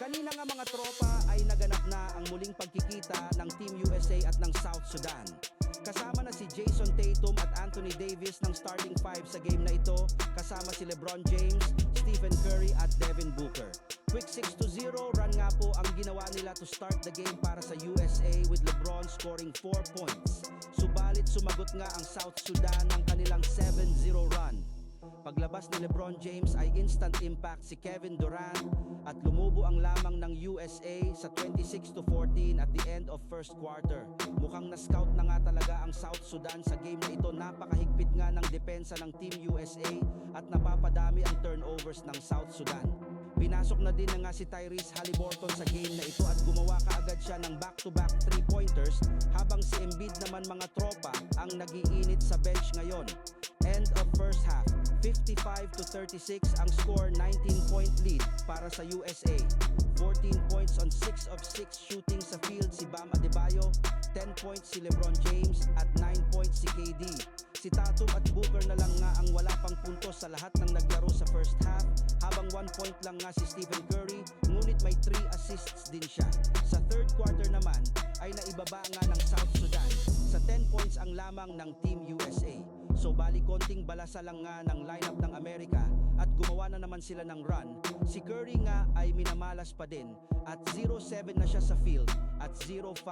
Kanina nga mga tropa ay naganap na ang muling pagkikita ng Team USA at ng South Sudan. Kasama na si Jason Tatum at Anthony Davis ng starting five sa game na ito, kasama si LeBron James, Stephen Curry at Devin Booker. Quick 6-0 run nga po ang ginawa nila to start the game para sa USA with LeBron scoring 4 points. Subalit sumagot nga ang South Sudan ng kanilang 7-0 run. Paglabas ni LeBron James ay instant impact si Kevin Durant at lumubo ang lamang ng USA sa 26 to 14 at the end of first quarter. Mukhang na-scout na nga talaga ang South Sudan sa game na ito. Napakahigpit nga ng depensa ng Team USA at napapadami ang turnovers ng South Sudan. Pinasok na din na nga si Tyrese Halliburton sa game na ito at gumawa kaagad siya ng back-to-back three-pointers habang si Embiid naman mga tropa ang nagiinit sa bench ngayon. End of first half, 55 to 36 ang score 19-point lead para sa USA. 14 points on 6 of 6 shooting sa field si Bam Adebayo, 10 points si LeBron James at 9 points si KD. Si Tatum at Booker na lang nga ang wala pang puntos sa lahat ng naglaro sa first half, habang 1 point lang nga si Stephen Curry, ngunit may 3 assists din siya. Sa third quarter naman, ay naibaba nga ng South Sudan sa 10 points ang lamang ng Team USA. So bali konting balasa lang nga ng lineup ng Amerika at gumawa na naman sila ng run. Si Curry nga ay minamalas pa din at 0-7 na siya sa field at 0-5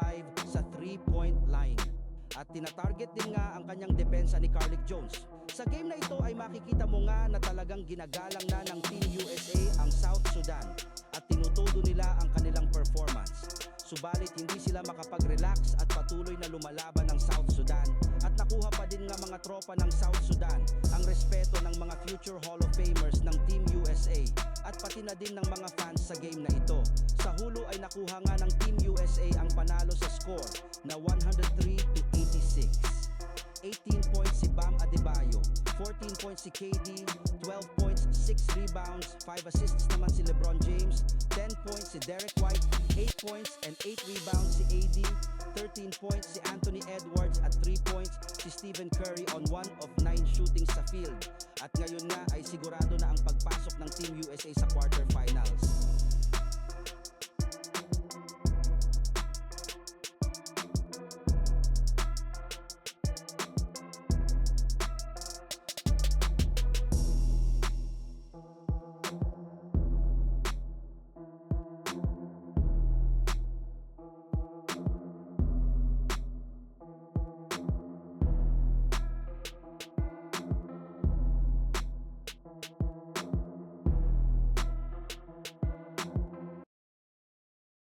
sa 3-point line. At tinatarget din nga ang kanyang depensa ni Carlick Jones. Sa game na ito ay makikita mo nga na talagang ginagalang na ng Team USA ang South Sudan at tinutudo nila ang kanilang performance. Subalit hindi sila makapag-relax at patuloy na lumalaban ng South Sudan at nakuha pa din nga mga tropa ng South Sudan ang respeto ng mga future Hall of Famers ng Team USA at pati na din ng mga fans sa game na ito. Sa hulo ay nakuha nga ng Team USA ang panalo sa score na 103 points si KD, 12 points, 6 rebounds, 5 assists naman si LeBron James, 10 points si Derek White, 8 points and 8 rebounds si AD, 13 points si Anthony Edwards at 3 points si Stephen Curry on 1 of 9 shootings sa field. At ngayon nga ay sigurado na ang pagpasok ng Team USA sa quarterfinals.